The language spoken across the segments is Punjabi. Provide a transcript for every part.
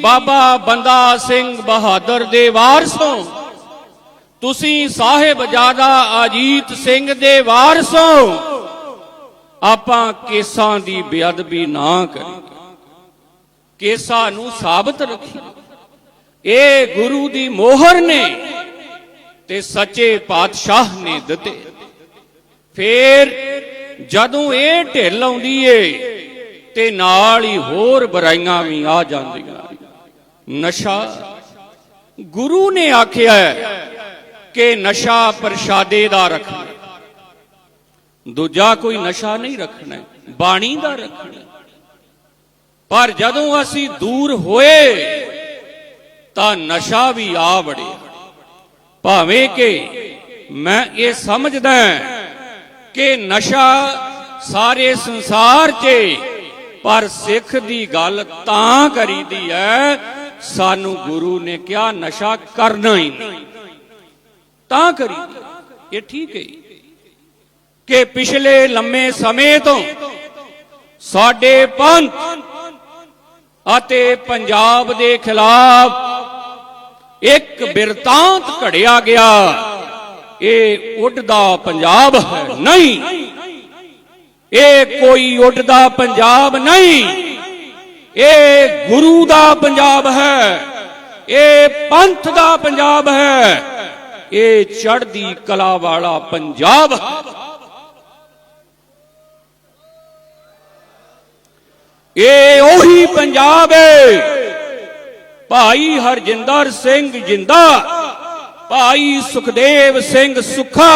ਬਾਬਾ ਬੰਦਾ ਸਿੰਘ ਬਹਾਦਰ ਦੇ ਵਾਰਸੋਂ ਤੁਸੀਂ ਸਾਹਿਬਜ਼ਾਦਾ ਅਜੀਤ ਸਿੰਘ ਦੇ ਵਾਰਸੋਂ ਆਪਾਂ ਕੇਸਾਂ ਦੀ ਬੇਅਦਬੀ ਨਾ ਕਰੀਏ। ਕੇਸਾਂ ਨੂੰ ਸਾਬਤ ਰੱਖੀਏ। ਇਹ ਗੁਰੂ ਦੀ ਮੋਹਰ ਨੇ ਤੇ ਸੱਚੇ ਪਾਤਸ਼ਾਹ ਨੇ ਦਿੱਤੇ। ਫੇਰ ਜਦੋਂ ਇਹ ਢਿੱਲ ਆਉਂਦੀ ਏ ਤੇ ਨਾਲ ਹੀ ਹੋਰ ਬੁਰਾਈਆਂ ਵੀ ਆ ਜਾਂਦੀਆਂ। ਨਸ਼ਾ ਗੁਰੂ ਨੇ ਆਖਿਆ ਕਿ ਨਸ਼ਾ ਪ੍ਰਸ਼ਾਦੇ ਦਾ ਰੱਖਣਾ। ਦੂਜਾ ਕੋਈ ਨਸ਼ਾ ਨਹੀਂ ਰੱਖਣਾ, ਬਾਣੀ ਦਾ ਰੱਖਣਾ। ਪਰ ਜਦੋਂ ਅਸੀਂ ਦੂਰ ਹੋਏ, ਤਾਂ ਨਸ਼ਾ ਵੀ ਆ ਵੜਿਆ। ਭਾਵੇਂ ਕਿ ਮੈਂ ਇਹ ਸਮਝਦਾ ਕਿ ਨਸ਼ਾ ਸਾਰੇ ਸੰਸਾਰ 'ਚ, ਪਰ ਸਿੱਖ ਦੀ ਗੱਲ ਤਾਂ ਕਰੀਦੀ ਹੈ ਸਾਨੂੰ ਗੁਰੂ ਨੇ ਕਿਹਾ, ਨਸ਼ਾ ਕਰਨਾ ਹੀ ਨਹੀਂ। ਤਾਂ ਕਰੀ। ਇਹ ਠੀਕ ਹੈ ਕਿ ਪਿਛਲੇ ਲੰਮੇ ਸਮੇਂ ਤੋਂ ਸਾਡੇ ਪੰਥ ਅਤੇ ਪੰਜਾਬ ਦੇ ਖਿਲਾਫ ਇੱਕ ਬਿਰਤਾਂਤ ਘੜਿਆ ਗਿਆ। ਇਹ ਉੱਡਦਾ ਪੰਜਾਬ ਹੈ ਨਹੀਂ। ਇਹ ਕੋਈ ਉੱਡਦਾ ਪੰਜਾਬ ਨਹੀਂ। ਇਹ ਗੁਰੂ ਦਾ ਪੰਜਾਬ ਹੈ। ਇਹ ਪੰਥ ਦਾ ਪੰਜਾਬ ਹੈ। ਇਹ ਚੜ੍ਹਦੀ ਕਲਾ ਵਾਲਾ ਪੰਜਾਬ। ਇਹ ਉਹੀ ਪੰਜਾਬ ਹੈ ਭਾਈ ਹਰਜਿੰਦਰ ਸਿੰਘ ਜਿੰਦਾ, ਭਾਈ ਸੁਖਦੇਵ ਸਿੰਘ ਸੁਖਾ।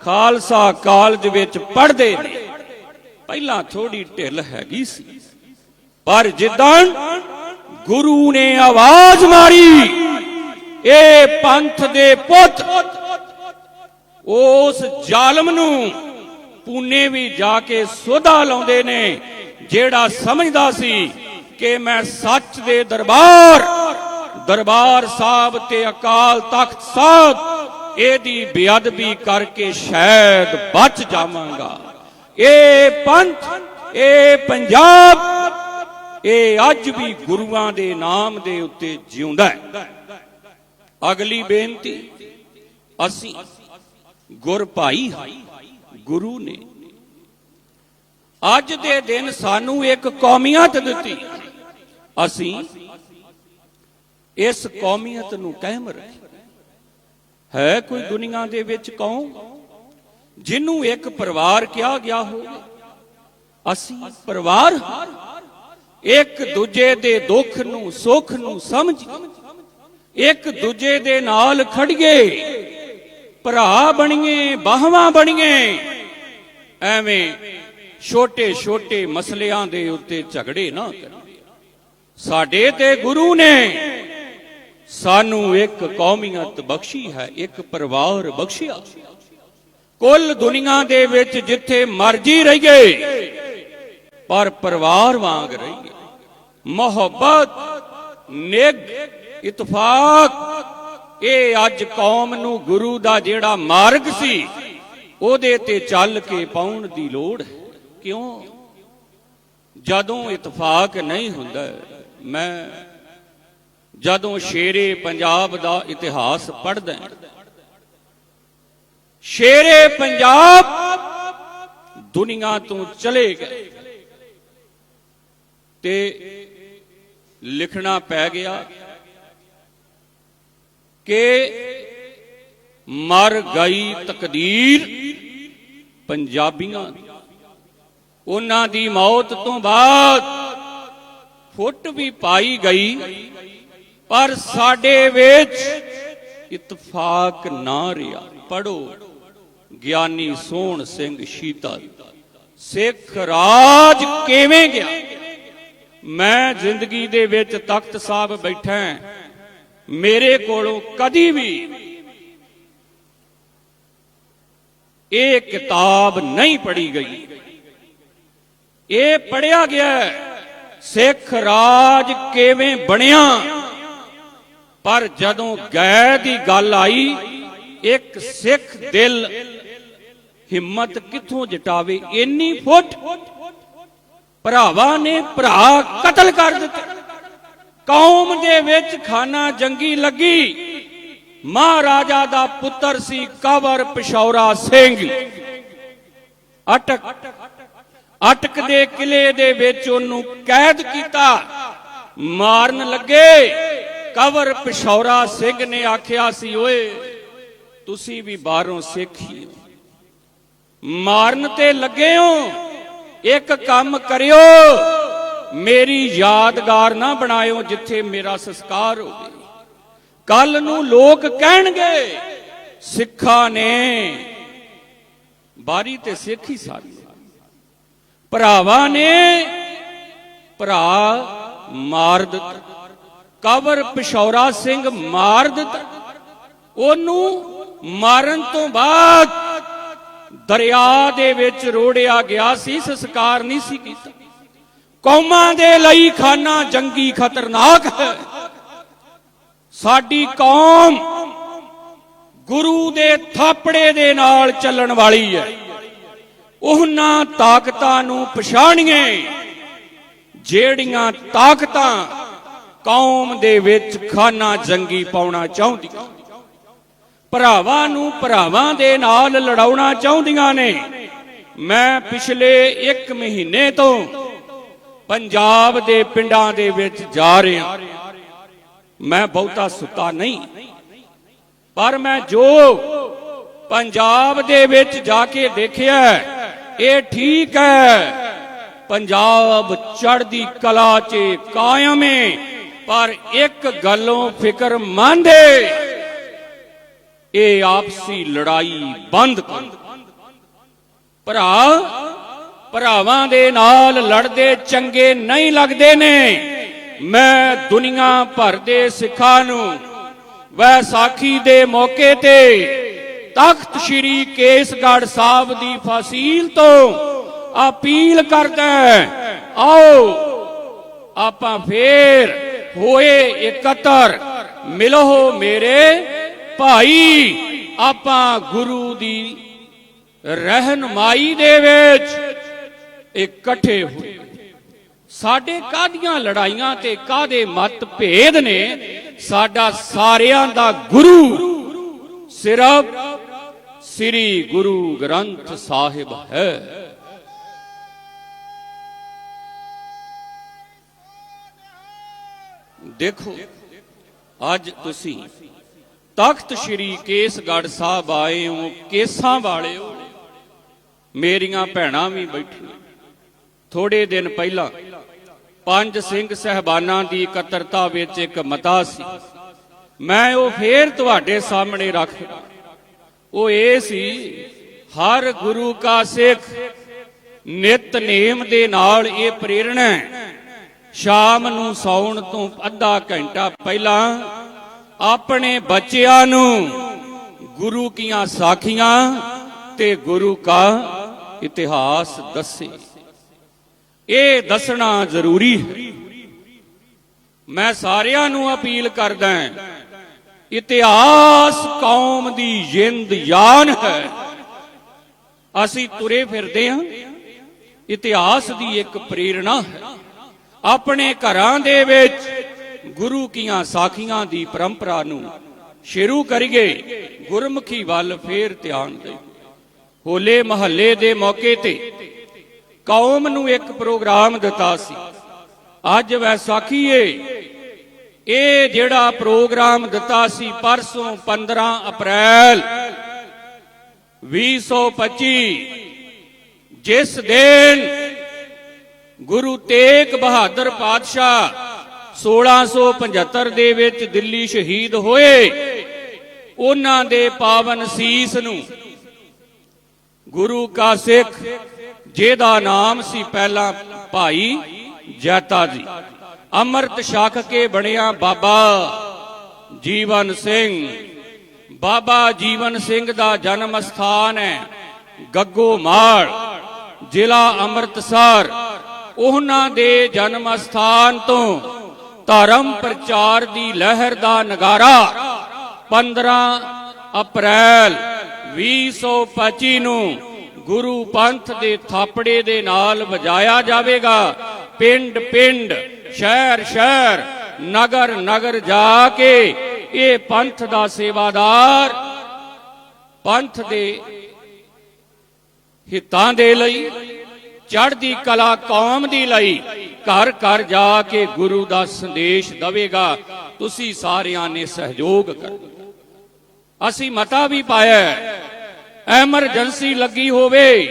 ਖਾਲਸਾ ਕਾਲਜ ਵਿੱਚ ਪੜ੍ਹਦੇ ਨੇ। ਪਹਿਲਾਂ ਥੋੜੀ ਢਿੱਲ ਹੈਗੀ ਸੀ। ਪਰ ਜਿੱਦਣ ਗੁਰੂ ਨੇ ਆਵਾਜ਼ ਮਾਰੀ, ਇਹ ਪੰਥ ਦੇ ਪੁੱਤ ਉਸ ਜ਼ਾਲਮ ਨੂੰ ਪੂਨੇ ਵੀ ਜਾ ਕੇ ਸੋਧਾ ਲਾਉਂਦੇ ਨੇ, ਜਿਹੜਾ ਸਮਝਦਾ ਸੀ ਕਿ ਮੈਂ ਸੱਚ ਦੇ ਦਰਬਾਰ ਦਰਬਾਰ ਸਾਹਿਬ ਤੇ ਅਕਾਲ ਤਖਤ ਸਾਹਿਬ, ਇਹਦੀ ਬੇਅਦਬੀ ਕਰਕੇ ਸ਼ਾਇਦ ਬਚ ਜਾਵਾਂਗਾ। ਇਹ ਪੰਥ, ਇਹ ਪੰਜਾਬ ਇਹ ਅੱਜ ਵੀ ਗੁਰੂਆਂ ਦੇ ਨਾਮ ਦੇ ਉੱਤੇ ਜਿਉਂਦਾ ਹੈ। ਅਗਲੀ ਬੇਨਤੀ, ਅਸੀਂ ਗੁਰ ਭਾਈ ਗੁਰੂ ਨੇ। ਅੱਜ ਦੇ ਦਿਨ ਸਾਨੂੰ ਇੱਕ ਕੌਮੀਅਤ ਦਿੱਤੀ। ਅਸੀਂ ਇਸ ਕੌਮੀਅਤ ਨੂੰ ਕਾਇਮ ਰੱਖੀ। ਹੈ ਕੋਈ ਦੁਨੀਆ ਦੇ ਵਿੱਚ ਕੌਮ ਜਿਹਨੂੰ ਇੱਕ ਪਰਿਵਾਰ ਕਿਹਾ ਗਿਆ ਹੋਵੇ? ਅਸੀਂ ਪਰਿਵਾਰ ਹਾਂ। ਇੱਕ ਦੂਜੇ ਦੇ ਦੁੱਖ ਨੂੰ, ਸੁੱਖ ਨੂੰ ਸਮਝ ਇੱਕ ਦੂਜੇ ਦੇ ਨਾਲ ਖੜੀਏ ਭਰਾ ਬਣੀਏ, ਬਾਹਵਾਂ ਬਣੀਏ। ਐਵੇਂ ਛੋਟੇ ਛੋਟੇ ਮਸਲਿਆਂ ਦੇ ਉੱਤੇ ਝਗੜੇ ਨਾ ਕਰੀਏ। ਸਾਡੇ ਤੇ ਗੁਰੂ ਨੇ ਸਾਨੂੰ ਇੱਕ ਕੌਮੀਅਤ ਬਖਸ਼ੀ ਹੈ, ਇੱਕ ਪਰਿਵਾਰ ਬਖਸ਼ਿਆ। ਕੁੱਲ ਦੁਨੀਆ ਦੇ ਵਿੱਚ ਜਿੱਥੇ ਮਰਜ਼ੀ ਰਹੀਏ ਪਰ ਪਰਿਵਾਰ ਵਾਂਗ ਰਹੀਏ ਮੁਹੱਬਤ ਨਿਗ ਇਤਫਾਕ, ਇਹ ਅੱਜ ਕੌਮ ਨੂੰ ਗੁਰੂ ਦਾ ਜਿਹੜਾ ਮਾਰਗ ਸੀ, ਉਹਦੇ ਤੇ ਚੱਲ ਕੇ ਪਾਉਣ ਦੀ ਲੋੜ ਹੈ। ਕਿਉਂ? ਜਦੋਂ ਇਤਫਾਕ ਨਹੀਂ ਹੁੰਦਾ, ਮੈਂ ਜਦੋਂ ਸ਼ੇਰੇ ਪੰਜਾਬ ਦਾ ਇਤਿਹਾਸ ਪੜ੍ਹਦਾ ਸ਼ੇਰੇ ਪੰਜਾਬ ਦੁਨੀਆ ਤੋਂ ਚਲੇ ਗਏ। ਤੇ ਲਿਖਣਾ ਪੈ ਗਿਆ ਕਿ ਮਰ ਗਈ ਤਕਦੀਰ ਪੰਜਾਬੀਆਂ ਦੀ। ਉਹਨਾਂ ਦੀ ਮੌਤ ਤੋਂ ਬਾਅਦ ਫੁੱਟ ਵੀ ਪਾਈ ਗਈ, ਪਰ ਸਾਡੇ ਵਿੱਚ ਇਤਫਾਕ ਨਾ ਰਿਹਾ। ਪੜੋ ਗਿਆਨੀ ਸੋਹਣ ਸਿੰਘ ਸ਼ੀਤਲ ਸਿੱਖ ਰਾਜ ਕਿਵੇਂ ਗਿਆ? ਮੈਂ ਜ਼ਿੰਦਗੀ ਦੇ ਵਿੱਚ ਤਖਤ ਸਾਹਿਬ ਬੈਠਾ ਮੇਰੇ ਕੋਲੋਂ ਕਦੀ ਵੀ ਇਹ ਕਿਤਾਬ ਨਹੀਂ ਪੜ੍ਹੀ ਗਈ। ਇਹ ਪੜਿਆ ਗਿਆ ਸਿੱਖ ਰਾਜ ਕਿਵੇਂ ਬਣਿਆ? ਪਰ ਜਦੋਂ ਗੈ ਦੀ ਗੱਲ ਆਈ, ਇੱਕ ਸਿੱਖ ਦਿਲ ਹਿੰਮਤ ਕਿੱਥੋਂ ਜਟਾਵੇ? ਇੰਨੀ ਫੁੱਟ ਭਰਾਵਾਂ ਨੇ ਭਰਾ ਕਤਲ ਕਰ ਦਿੱਤੇ। ਕੌਮ ਦੇ ਵਿੱਚ ਖਾਨਾ ਜੰਗੀ ਲੱਗੀ। ਮਹਾਰਾਜਾ ਦਾ ਪੁੱਤਰ ਸੀ ਕਵਰ ਪਿਸ਼ੌਰਾ ਸਿੰਘ। ਅਟਕ ਅਟਕ ਦੇ ਕਿਲੇ ਦੇ ਵਿੱਚ ਉਹਨੂੰ ਕੈਦ ਕੀਤਾ। ਮਾਰਨ ਲੱਗੇ। ਕਵਰ ਪਿਸ਼ੌਰਾ ਸਿੰਘ ਨੇ ਆਖਿਆ ਸੀ, ਓਏ, ਤੁਸੀਂ ਵੀ ਬਾਹਰੋਂ ਸਿੱਖ ਹੀ। ਮਾਰਨ ਤੇ ਲੱਗੇ ਹੋ। ਇੱਕ ਕੰਮ ਕਰਿਓ। ਮੇਰੀ ਯਾਦਗਾਰ ਨਾ ਬਣਾਇਓ ਜਿੱਥੇ ਮੇਰਾ ਸੰਸਕਾਰ ਹੋਵੇ ਕੱਲ ਨੂੰ ਲੋਕ ਕਹਿਣਗੇ, ਸਿੱਖਾਂ ਨੇ ਬਾਰੀ ਤੇ ਸਿੱਖ ਹੀ ਸਾਰੀ। ਭਰਾਵਾਂ ਨੇ ਭਰਾ ਮਾਰ ਦਿੱਤਾ। ਕਵਰ ਪਿਸ਼ੌਰਾ ਸਿੰਘ ਮਾਰ ਦਿੱਤਾ। ਉਹਨੂੰ ਮਾਰਨ ਤੋਂ ਬਾਅਦ ਦਰਿਆ ਦੇ ਵਿੱਚ ਰੋੜਿਆ ਗਿਆ ਸੀ, ਸੰਸਕਾਰ ਨਹੀਂ ਸੀ ਕੀਤਾ। ਕੌਮਾਂ ਦੇ ਲਈ ਖਾਨਾ ਜੰਗੀ ਖਤਰਨਾਕ ਹੈ। ਸਾਡੀ ਕੌਮ ਗੁਰੂ ਦੇ ਥਾਪੜੇ ਦੇ ਨਾਲ ਚੱਲਣ ਵਾਲੀ ਹੈ। ਉਹਨਾਂ ਤਾਕਤਾਂ ਨੂੰ ਪਛਾਣੀਏ, ਜਿਹੜੀਆਂ ਤਾਕਤਾਂ ਕੌਮ ਦੇ ਵਿੱਚ ਖਾਨਾ ਜੰਗੀ ਪਾਉਣਾ ਚਾਹੁੰਦੀਆਂ। ਭਰਾਵਾਂ ਨੂੰ ਭਰਾਵਾਂ ਦੇ ਨਾਲ ਲੜਾਉਣਾ ਚਾਹੁੰਦੀਆਂ ਨੇ। ਮੈਂ ਪਿਛਲੇ 1 ਮਹੀਨੇ ਤੋਂ ਪੰਜਾਬ ਦੇ ਪਿੰਡਾਂ ਦੇ ਵਿੱਚ ਜਾ ਰਿਹਾ। ਮੈਂ ਬਹੁਤਾ ਸੁੱਤਾ ਨਹੀਂ। ਪਰ ਮੈਂ ਜੋ ਪੰਜਾਬ ਦੇ ਵਿੱਚ ਜਾ ਕੇ ਦੇਖਿਆ, ਇਹ ਠੀਕ ਹੈ। ਪੰਜਾਬ ਚੜ੍ਹਦੀ ਕਲਾ 'ਚ ਕਾਇਮ ਹੈ ਪਰ ਇੱਕ ਗੱਲੋਂ ਫਿਕਰ ਮੰਦੇ ਇਹ ਆਪਸੀ ਲੜਾਈ ਬੰਦ ਕਰ। ਭਰਾ, ਭਰਾਵਾਂ ਦੇ ਨਾਲ ਲੜਦੇ ਚੰਗੇ ਨਹੀਂ ਲੱਗਦੇ ਨੇ। ਮੈਂ ਦੁਨੀਆ ਭਰ ਦੇ ਸਿੱਖਾਂ ਨੂੰ ਵੈਸਾਖੀ ਦੇ ਮੌਕੇ ਤੇ ਤਖਤ ਸ੍ਰੀ ਕੇਸਗੜ੍ਹ ਸਾਹਿਬ ਦੀ ਫਸੀਲ ਤੋਂ ਅਪੀਲ ਕਰਦਾ ਆਓ ਆਪਾਂ ਫੇਰ ਹੋਏ ਇਕੱਤਰ ਮਿਲੋ ਮੇਰੇ ਭਾਈ, ਆਪਾਂ ਗੁਰੂ ਦੀ ਰਹਿਨਮਾਈ ਦੇ ਵਿੱਚ ਇਕੱਠੇ ਹੋਏ। ਸਾਡੇ ਕਾਦੀਆਂ ਲੜਾਈਆਂ ਤੇ ਕਾਦੇ ਮਤ ਭੇਦ ਨੇ? ਸਾਡਾ ਸਾਰਿਆਂ ਦਾ ਗੁਰੂ ਸਿਰਫ ਸ੍ਰੀ ਗੁਰੂ ਗ੍ਰੰਥ ਸਾਹਿਬ ਹੈ। ਦੇਖੋ, ਅੱਜ ਤੁਸੀਂ ਤਖਤ ਸ੍ਰੀ ਕੇਸਗੜ੍ਹ ਸਾਹਿਬ ਆਏ ਹੋ ਕੇਸਾਂ ਵਾਲਿਓ। ਮੇਰੀਆਂ ਭੈਣਾਂ ਵੀ ਬੈਠੀਆਂ। ਥੋੜੇ ਦਿਨ ਪਹਿਲਾਂ ਪੰਜ ਸਿੰਘ ਸਹਿਬਾਨਾਂ ਦੀ ਇਕੱਤਰਤਾ ਵਿੱਚ ਇੱਕ ਮਤਾ ਸੀ। ਮੈਂ ਉਹ ਫੇਰ ਤੁਹਾਡੇ ਸਾਹਮਣੇ ਰੱਖ ਉਹ ਇਹ ਸੀ, ਹਰ ਗੁਰੂ ਕਾ ਸਿੱਖ ਨਿਤਨੇਮ ਦੇ ਨਾਲ ਇਹ ਪ੍ਰੇਰਣਾ ਸ਼ਾਮ ਨੂੰ ਸੌਣ ਤੋਂ ਅੱਧਾ ਘੰਟਾ ਪਹਿਲਾਂ ਆਪਣੇ ਬੱਚਿਆਂ ਨੂੰ ਗੁਰੂ ਕੀਆਂ ਸਾਖੀਆਂ ਤੇ ਗੁਰੂ ਕਾ ਇਤਿਹਾਸ ਦੱਸੇ। ਇਹ ਦੱਸਣਾ ਜ਼ਰੂਰੀ ਹੈ। ਮੈਂ ਸਾਰਿਆਂ ਨੂੰ ਅਪੀਲ ਕਰਦਾ ਹਾਂ, ਇਤਿਹਾਸ ਕੌਮ ਦੀ ਜਿੰਦ ਜਾਨ ਹੈ। ਅਸੀਂ ਤੁਰੇ ਫਿਰਦੇ ਹਾਂ, ਇਤਿਹਾਸ ਦੀ ਇੱਕ ਪ੍ਰੇਰਣਾ ਹੈ। ਆਪਣੇ ਘਰਾਂ ਦੇ ਵਿੱਚ ਗੁਰੂ ਕੀਆਂ ਸਾਖੀਆਂ ਦੀ ਪਰੰਪਰਾ ਨੂੰ ਸ਼ੁਰੂ ਕਰੀਏ, ਗੁਰਮੁਖੀ ਵੱਲ ਫੇਰ ਧਿਆਨ ਦੇ ਹੋਲੇ ਮਹੱਲੇ ਦੇ ਮੌਕੇ ਤੇ ਕੌਮ ਨੂੰ ਇੱਕ ਪ੍ਰੋਗਰਾਮ ਦਿੱਤਾ ਸੀ। ਅੱਜ ਵੈਸਾਖੀ ਏ ਇਹ ਜਿਹੜਾ ਪ੍ਰੋਗਰਾਮ ਦਿੱਤਾ ਸੀ ਪਰਸੋਂ 15 ਅਪ੍ਰੈਲ 2025 ਜਿਸ ਦਿਨ ਗੁਰੂ ਤੇਗ ਬਹਾਦਰ ਪਾਤਸ਼ਾਹ 1675 ਦੇ ਵਿੱਚ ਦਿੱਲੀ ਸ਼ਹੀਦ ਹੋਏ। ਉਹਨਾਂ ਦੇ ਪਾਵਨ ਸੀਸ ਨੂੰ ਗੁਰੂ ਕਾ ਸਿੱਖ, ਜਿਹਦਾ ਨਾਮ ਸੀ ਪਹਿਲਾਂ ਭਾਈ ਜੈਤਾ ਜੀ, ਅੰਮ੍ਰਿਤ ਛਕ ਕੇ ਬਣਿਆ ਬਾਬਾ ਜੀਵਨ ਸਿੰਘ। ਬਾਬਾ ਜੀਵਨ ਸਿੰਘ ਦਾ ਜਨਮ ਸਥਾਨ ਹੈ ਗੱਗੋ ਮਾਲ, ਜ਼ਿਲ੍ਹਾ ਅੰਮ੍ਰਿਤਸਰ। ਉਹਨਾਂ ਦੇ ਜਨਮ ਸਥਾਨ ਤੋਂ ਧਰਮ ਪ੍ਰਚਾਰ ਦੀ ਲਹਿਰ ਦਾ ਨਗਾਰਾ 15 ਅਪ੍ਰੈਲ 2025 ਨੂੰ ਗੁਰੂ ਪੰਥ ਦੇ ਥਾਪੜੇ ਦੇ ਨਾਲ ਵਜਾਇਆ ਜਾਵੇਗਾ। ਪਿੰਡ ਪਿੰਡ, ਸ਼ਹਿਰ ਸ਼ਹਿਰ, ਨਗਰ ਨਗਰ ਜਾ ਕੇ ਇਹ ਪੰਥ ਦਾ ਸੇਵਾਦਾਰ ਪੰਥ ਦੇ ਹਿੱਤਾਂ ਦੇ ਲਈ, ਚੜ੍ਹਦੀ ਕਲਾ ਕੌਮ ਦੀ ਲਈ ਘਰ ਘਰ ਜਾ ਕੇ ਗੁਰੂ ਦਾ ਸੰਦੇਸ਼ ਦਵੇਗਾ, ਤੁਸੀਂ ਸਾਰਿਆਂ ਨੇ ਸਹਿਯੋਗ ਕਰਨਾ। ਅਸੀਂ ਮਤਾ ਵੀ ਪਾਇਆ ਐਮਰਜੈਂਸੀ ਲੱਗੀ ਹੋਵੇ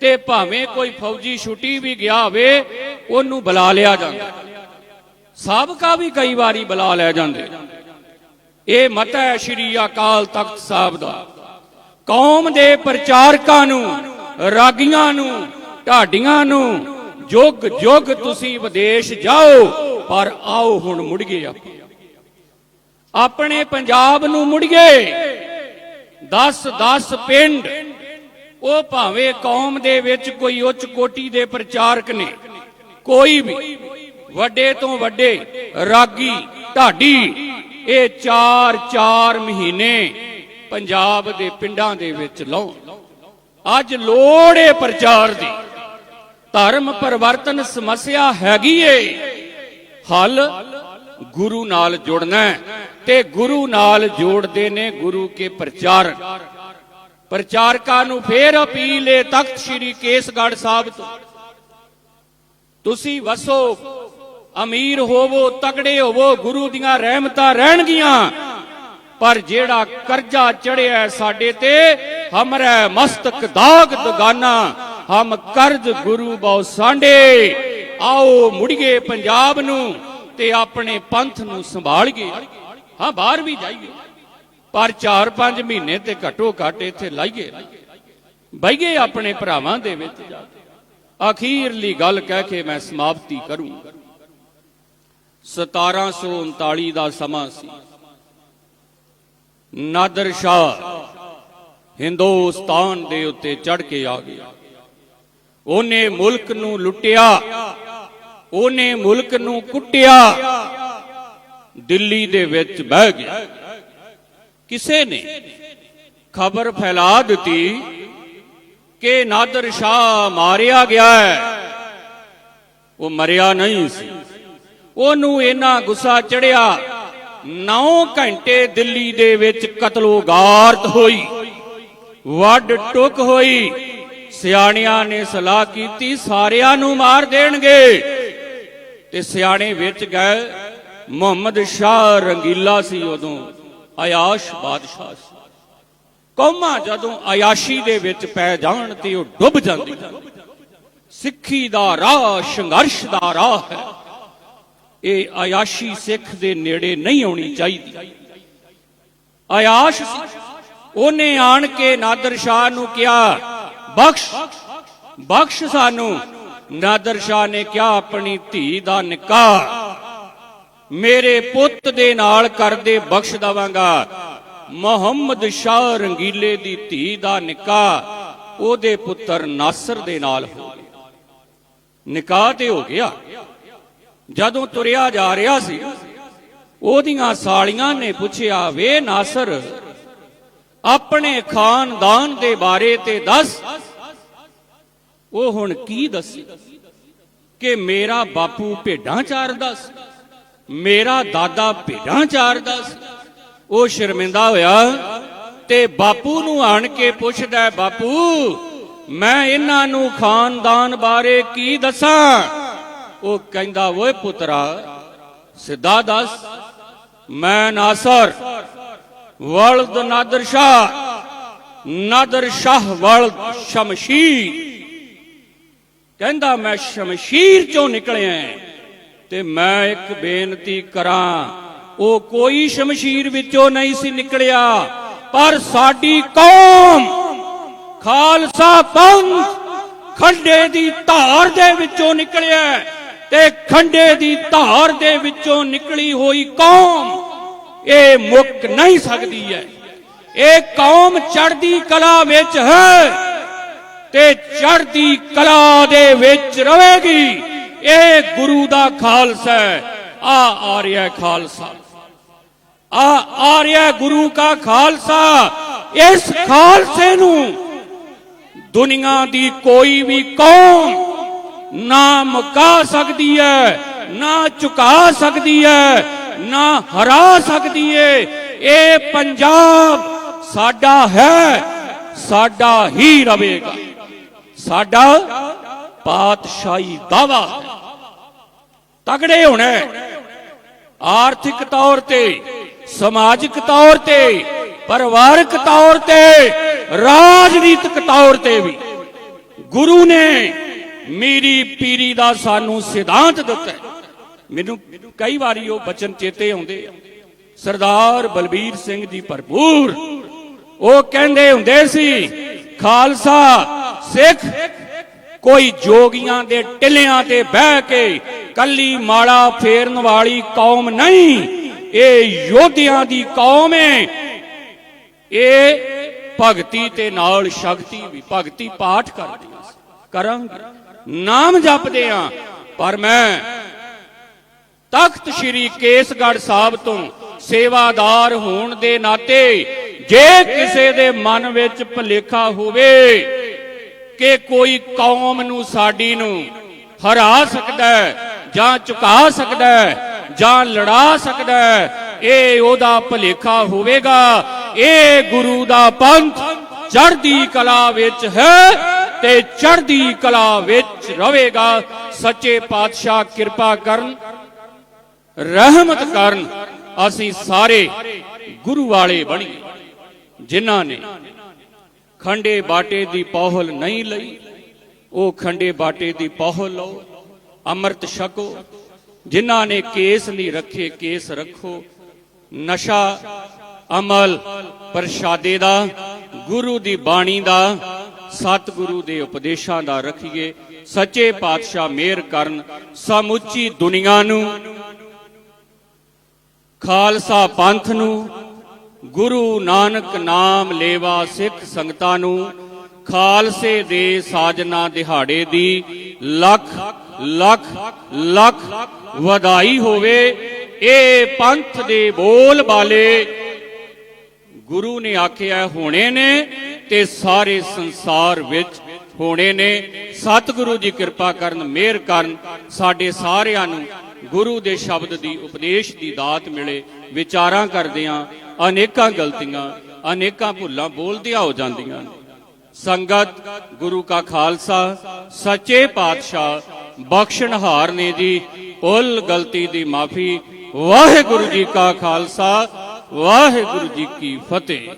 ਤੇ ਭਾਵੇਂ ਕੋਈ ਫੌਜੀ ਛੁੱਟੀ ਵੀ ਗਿਆ ਹੋਵੇ, ਉਹਨੂੰ ਬੁਲਾ ਲਿਆ ਜਾਂਦਾ। ਸਾਬਕਾ ਵੀ ਕਈ ਵਾਰੀ ਬੁਲਾ ਲਿਆ ਜਾਂਦੇ। ਇਹ ਮਤਾ ਹੈ ਸ਼੍ਰੀ ਅਕਾਲ ਤਖਤ ਸਾਹਿਬ ਦਾ। ਕੌਮ ਦੇ ਪ੍ਰਚਾਰਕਾਂ ਨੂੰ, ਰਾਗੀਆਂ ਨੂੰ, ਢਾਡੀਆਂ ਨੂੰ ਜੁਗ ਜੁਗ ਤੁਸੀਂ ਵਿਦੇਸ਼ ਜਾਓ, ਪਰ ਆਓ ਹੁਣ ਮੁੜ ਗਏ ਆਪਾਂ। ਆਪਣੇ ਪੰਜਾਬ ਨੂੰ ਮੁੜ ਗਏ 10 10 ਪਿੰਡ। ਉਹ ਭਾਵੇਂ ਕੌਮ ਦੇ ਵਿੱਚ ਕੋਈ ਉੱਚ ਕੋਟੀ ਦੇ ਪ੍ਰਚਾਰਕ ਨੇ, ਕੋਈ ਵੀ, ਵੱਡੇ ਤੋਂ ਵੱਡੇ, ਰਾਗੀ, ਢਾਡੀ, ਇਹ 4 4 ਮਹੀਨੇ ਪੰਜਾਬ ਦੇ ਪਿੰਡਾਂ ਦੇ ਵਿੱਚ ਲਾਉਣ। ਅੱਜ ਲੋੜ ਏ ਪ੍ਰਚਾਰ ਦੀ। ਧਰਮ ਪਰਿਵਰਤਨ ਸਮੱਸਿਆ ਹੈਗੀ ਏ ਹੱਲ ਗੁਰੂ ਨਾਲ ਜੁੜਨਾ ਤੇ ਗੁਰੂ ਨਾਲ ਜੋੜਦੇ ਨੇ ਗੁਰੂ ਕੇ ਪ੍ਰਚਾਰਕ ਪ੍ਰਚਾਰਕਾਂ ਨੂੰ ਫੇਰ ਅਪੀਲ ਏ ਤਖਤ ਸ੍ਰੀ ਕੇਸਗੜ੍ਹ ਸਾਹਿਬ ਤੋਂ। ਤੁਸੀਂ ਵਸੋ, ਅਮੀਰ ਹੋਵੋ ਤਗੜੇ ਹੋਵੋ, ਗੁਰੂ ਦੀਆਂ ਰਹਿਮਤਾਂ ਰਹਿਣਗੀਆਂ। ਪਰ ਜਿਹੜਾ ਕਰਜ਼ਾ ਚੜਿਆ ਸਾਡੇ ਤੇ, ਹਮਰੇ ਮਸਤਕ ਦਾਗ ਦਗਾਨਾ। ਹਮ ਕਰਜ਼ ਗੁਰੂ ਬਹੁ ਸਾਂਡੇ ਆਓ ਮੁੜੀਏ ਪੰਜਾਬ ਨੂੰ ਤੇ ਆਪਣੇ ਪੰਥ ਨੂੰ ਸੰਭਾਲੀਏ। ਹਾਂ, ਬਾਹਰ ਵੀ ਜਾਈਏ। ਪਰ 4-5 ਮਹੀਨੇ ਤੇ ਘਟੋ ਘਟ ਇੱਥੇ ਲਾਈਏ। ਬਈਏ ਆਪਣੇ ਭਰਾਵਾਂ ਦੇ ਵਿੱਚ ਜਾ ਕੇ। ਅਖੀਰਲੀ ਗੱਲ ਕਹਿ ਕੇ ਮੈਂ ਸਮਾਪਤੀ ਕਰੂੰ। 1739 ਦਾ ਸਮਾਂ ਸੀ। ਨਾਦਰ ਸ਼ਾਹ ਹਿੰਦੁਸਤਾਨ ਦੇ ਉੱਤੇ ਚੜ ਕੇ ਆ ਗਿਆ। ਉਹਨੇ ਮੁਲਕ ਨੂੰ ਲੁੱਟਿਆ, ਉਹਨੇ ਮੁਲਕ ਨੂੰ ਕੁੱਟਿਆ, ਦਿੱਲੀ ਦੇ ਵਿੱਚ ਬਹਿ ਗਿਆ। ਕਿਸੇ ਨੇ ਖਬਰ ਫੈਲਾ ਦਿੱਤੀ ਕਿ ਨਾਦਰ ਸ਼ਾਹ ਮਾਰਿਆ ਗਿਆ ਹੈ। ਉਹ ਮਰਿਆ ਨਹੀਂ ਸੀ। ਉਹਨੂੰ ਇੰਨਾ ਗੁੱਸਾ ਚੜਿਆ 9 ਘੰਟੇ ਦਿੱਲੀ ਦੇ ਵਿੱਚ ਕਤਲੋਗਾਰਤ ਹੋਈ ਵੱਡ ਟੁਕ ਹੋਈ। ਸਿਆਣਿਆਂ ਨੇ ਸਲਾਹ ਕੀਤੀ, ਸਾਰਿਆਂ ਨੂੰ ਮਾਰ ਦੇਣਗੇ। ਤੇ ਸਿਆਣੇ ਵਿੱਚ ਗਏ, ਮੁਹੰਮਦ ਸ਼ਾਹ ਰੰਗੀਲਾ ਸੀ ਉਦੋਂ ਆਯਾਸ਼ ਬਾਦਸ਼ਾਹ ਸੀ। ਕੌਮਾਂ ਜਦੋਂ ਆਯਾਸ਼ੀ ਦੇ ਵਿੱਚ ਪੈ ਜਾਣ ਤੇ ਉਹ ਡੁੱਬ ਜਾਂਦੀ ਸਿੱਖੀ ਦਾ ਰਾਹ, ਸੰਘਰਸ਼ ਦਾ ਰਾਹ ਹੈ। ਇਹ ਆਯਾਸ਼ੀ ਸਿੱਖ ਦੇ ਨੇੜੇ ਨਹੀਂ ਆਉਣੀ ਚਾਹੀਦੀ। ਆਯਾਸ਼ ਉਹਨੇ ਆਣ ਕੇ ਨਾਦਰ ਸ਼ਾਹ ਨੂੰ ਕਿਹਾ ਬਖਸ਼ ਬਖਸ਼ ਸਾਨੂੰ। ਨਾਦਰ ਸ਼ਾਹ ਨੇ ਕਿਹਾ, ਆਪਣੀ ਧੀ ਦਾ ਨਿਕਾਹ। ਮੇਰੇ ਪੁੱਤ ਦੇ ਨਾਲ ਕਰਦੇ ਬਖਸ਼ ਦਵਾਂਗਾ। ਮੁਹੰਮਦ ਸ਼ਾਹ ਰੰਗੀਲੇ ਦੀ ਧੀ ਦਾ ਨਿਕਾਹ, ਉਹਦੇ ਪੁੱਤਰ ਨਾਸਰ ਦੇ ਨਾਲ ਹੋ ਗਿਆ। ਨਿਕਾਹ ਤੇ ਹੋ ਗਿਆ। ਜਦੋਂ ਤੁਰਿਆ ਜਾ ਰਿਹਾ ਸੀ, ਉਹਦੀਆਂ ਸਾਲੀਆਂ ਨੇ ਪੁੱਛਿਆ, ਵੇ ਨਾਸਰ ਆਪਣੇ ਖਾਨਦਾਨ ਦੇ ਬਾਰੇ ਤੇ ਦੱਸ। ਉਹ ਹੁਣ ਕੀ ਦੱਸੇ? ਕਿ ਮੇਰਾ ਬਾਪੂ ਭੇਡਾਂ ਚਾਰਦਾ ਸੀ, ਮੇਰਾ ਦਾਦਾ ਭੇਡਾਂ ਚਾਰਦਾ ਸੀ। ਉਹ ਸ਼ਰਮਿੰਦਾ ਹੋਇਆ ਤੇ ਬਾਪੂ ਨੂੰ ਆਣ ਕੇ ਪੁੱਛਦਾ, ਬਾਪੂ, ਮੈਂ ਇਹਨਾਂ ਨੂੰ ਖਾਨਦਾਨ ਬਾਰੇ ਕੀ ਦੱਸਾਂ? ਉਹ ਕਹਿੰਦਾ, ਓਏ ਪੁੱਤਰਾ, ਸਿੱਧਾ ਦੱਸ, ਮੈਂ ਨਾਸਰ ਵਲਦ ਨਾਦਰ ਸ਼ਾਹ ਨਾਦਰ ਸ਼ਾਹ ਵਲਦ ਸ਼ਮਸ਼ੀਰ। ਕਹਿੰਦਾ, ਮੈਂ ਸ਼ਮਸ਼ੀਰ ਚੋਂ ਨਿਕਲਿਆ ਤੇ ਮੈਂ ਇੱਕ ਬੇਨਤੀ ਕਰਾਂ, ਉਹ ਕੋਈ ਸ਼ਮਸ਼ੀਰ ਵਿੱਚੋਂ ਨਹੀਂ ਸੀ ਨਿਕਲਿਆ, ਪਰ ਸਾਡੀ ਕੌਮ ਖਾਲਸਾ ਪੰਥ ਖੰਡੇ ਦੀ ਧਾਰ ਦੇ ਵਿੱਚੋਂ ਨਿਕਲਿਆ ਤੇ ਖੰਡੇ ਦੀ ਧਾਰ ਦੇ ਵਿੱਚੋਂ ਨਿਕਲੀ ਹੋਈ ਕੌਮ ਇਹ ਮੁੱਕ ਨਹੀਂ ਸਕਦੀ ਹੈ। ਇਹ ਕੌਮ ਚੜ੍ਹਦੀ ਕਲਾ ਵਿੱਚ ਹੈ ਤੇ ਚੜ੍ਹਦੀ ਕਲਾ ਦੇ ਵਿੱਚ ਰਹੇਗੀ। ਇਹ ਗੁਰੂ ਦਾ ਖਾਲਸਾ ਹੈ। ਆ ਆਰਿਆ ਖਾਲਸਾ। ਆ ਆਰਿਆ ਗੁਰੂ ਦਾ ਖਾਲਸਾ। ਇਸ ਖਾਲਸੇ ਨੂੰ ਦੁਨੀਆ ਦੀ ਕੋਈ ਵੀ ਕੌਮ ਨਾ ਮੁਕਾ ਸਕਦੀ ਹੈ, ਨਾ ਝੁਕਾ ਸਕਦੀ ਹੈ। ਨਾ ਹਰਾ ਸਕਦੀ ਏ। ਇਹ ਪੰਜਾਬ ਸਾਡਾ ਹੈ, ਸਾਡਾ ਹੀ ਰਵੇਗਾ। ਸਾਡਾ ਪਾਤਸ਼ਾਹੀ ਦਾਵਾ। ਤਗੜੇ ਹੋਣਾ ਆਰਥਿਕ ਤੌਰ ਤੇ, ਸਮਾਜਿਕ ਤੌਰ ਤੇ, ਪਰਿਵਾਰਕ ਤੌਰ ਤੇ, ਰਾਜਨੀਤਿਕ ਤੌਰ ਤੇ ਵੀ। ਗੁਰੂ ਨੇ ਮੀਰੀ ਪੀਰੀ ਦਾ ਸਾਨੂੰ ਸਿਧਾਂਤ ਦਿੱਤਾ ਮੈਨੂੰ ਕਈ ਵਾਰੀ ਉਹ ਬਚਨ ਚੇਤੇ ਆਉਂਦੇ ਸਰਦਾਰ ਬਲਬੀਰ ਸਿੰਘ ਜੀ ਭਰਪੂਰ। ਉਹ ਕਹਿੰਦੇ ਹੁੰਦੇ ਸੀ, ਖਾਲਸਾ, ਸਿੱਖ, ਕੋਈ ਜੋਗੀਆਂ ਦੇ ਟਿੱਲਿਆਂ ਤੇ ਬਹਿ ਕੇ ਕੱਲੀ ਮਾਲਾ ਫੇਰਨ ਵਾਲੀ ਕੌਮ ਨਹੀਂ, ਇਹ ਯੋਧਿਆਂ ਦੀ ਕੌਮ ਹੈ ਇਹ ਭਗਤੀ ਤੇ ਨਾਲ ਸ਼ਕਤੀ ਵੀ, ਭਗਤੀ ਪਾਠ ਕਰਦੇ ਹਾਂ ਕਰਾਂਗੇ। ਨਾਮ ਜਪਦੇ ਆ, ਪਰ ਮੈਂ ਤਖਤ ਸ੍ਰੀ ਕੇਸਗੜ੍ਹ ਸਾਹਿਬ ਤੋਂ ਸੇਵਾਦਾਰ ਹੋਣ ਦੇ ਨਾਤੇ ਜੇ ਕਿਸੇ ਦੇ ਮਨ ਵਿੱਚ ਭੁਲੇਖਾ ਹੋਵੇ ਕਿ ਕੋਈ ਕੌਮ ਨੂੰ ਸਾਡੀ ਨੂੰ ਹਰਾ ਸਕਦਾ ਜਾਂ ਝੁਕਾ ਸਕਦਾ ਜਾਂ ਲੜਾ ਸਕਦਾ ਇਹ ਉਹਦਾ ਭੁਲੇਖਾ ਹੋਵੇਗਾ। ਇਹ ਗੁਰੂ ਦਾ ਪੰਥ ਚੜ੍ਹਦੀ ਕਲਾ ਵਿੱਚ ਹੈ ਤੇ ਚੜ੍ਹਦੀ ਕਲਾ ਵਿੱਚ ਰਹੇਗਾ। ਸੱਚੇ ਪਾਤਸ਼ਾਹ ਕਿਰਪਾ ਕਰਨ ਰਹਿਮਤ ਕਰਨ ਅਸੀਂ ਸਾਰੇ ਗੁਰੂ ਵਾਲੇ ਬਣੀਏ ਜਿਨ੍ਹਾਂ ਨੇ ਖੰਡੇ ਬਾਟੇ ਦੀ ਪੌਹਲ ਨਹੀਂ ਲਈ, ਉਹ ਖੰਡੇ ਬਾਟੇ ਦੀ ਪੌਹਲ ਲਓ, ਅੰਮ੍ਰਿਤ ਛਕੋ। ਜਿਨ੍ਹਾਂ ਨੇ ਕੇਸ ਨਹੀਂ ਰੱਖੇ, ਕੇਸ ਰੱਖੋ। ਨਸ਼ਾ ਅਮਲ ਪ੍ਰਸ਼ਾਦੇ ਦਾ, ਗੁਰੂ ਦੀ ਬਾਣੀ ਦਾ, ਸਤਿਗੁਰੂ ਦੇ ਉਪਦੇਸ਼ਾਂ ਦਾ ਰੱਖੀਏ। ਸੱਚੇ ਪਾਤਸ਼ਾਹ ਮਿਹਰ ਕਰਨ, ਸਮੁੱਚੀ ਦੁਨੀਆ ਨੂੰ ਖਾਲਸਾ ਪੰਥ ਨੂੰ, ਗੁਰੂ ਨਾਨਕ ਨਾਮ ਲੇਵਾ ਸਿੱਖ ਸੰਗਤਾਂ ਨੂੰ, ਖਾਲਸੇ ਦੇ ਸਾਜਨਾ ਦਿਹਾੜੇ ਦੀ ਲੱਖ ਲੱਖ ਲੱਖ ਵਧਾਈ ਹੋਵੇ। ਇਹ ਪੰਥ ਦੇ ਬੋਲ ਬਾਲੇ ਗੁਰੂ ਨੇ ਆਖਿਆ ਹੋਣੇ ਨੇ ਤੇ ਸਾਰੇ ਸੰਸਾਰ ਵਿੱਚ ਹੋਣੇ ਨੇ। ਸਤਿਗੁਰੂ ਜੀ ਕਿਰਪਾ ਕਰਨ, ਮਿਹਰ ਕਰਨ ਸਾਡੇ ਸਾਰਿਆਂ ਨੂੰ। ਗੁਰੂ ਦੇ ਸ਼ਬਦ ਦੀ ਉਪਦੇਸ਼ ਦੀ ਦਾਤ ਮਿਲੇ, ਵਿਚਾਰਾਂ ਕਰਦਿਆਂ ਅਨੇਕਾਂ ਗਲਤੀਆਂ, ਅਨੇਕਾਂ ਭੁੱਲਾਂ ਬੋਲਦਿਆਂ ਹੋ ਜਾਂਦੀਆਂ ਨੇ। ਸੰਗਤ, ਗੁਰੂ ਕਾ ਖਾਲਸਾ, ਸੱਚੇ ਪਾਤਸ਼ਾਹ, ਬਖਸ਼ਣਹਾਰ ਨੇ ਜੀ ਭੁੱਲ ਗਲਤੀ ਦੀ ਮਾਫੀ। ਵਾਹਿਗੁਰੂ ਜੀ ਕਾ ਖਾਲਸਾ, ਵਾਹਿਗੁਰੂ ਜੀ ਕੀ ਫਤਿਹ।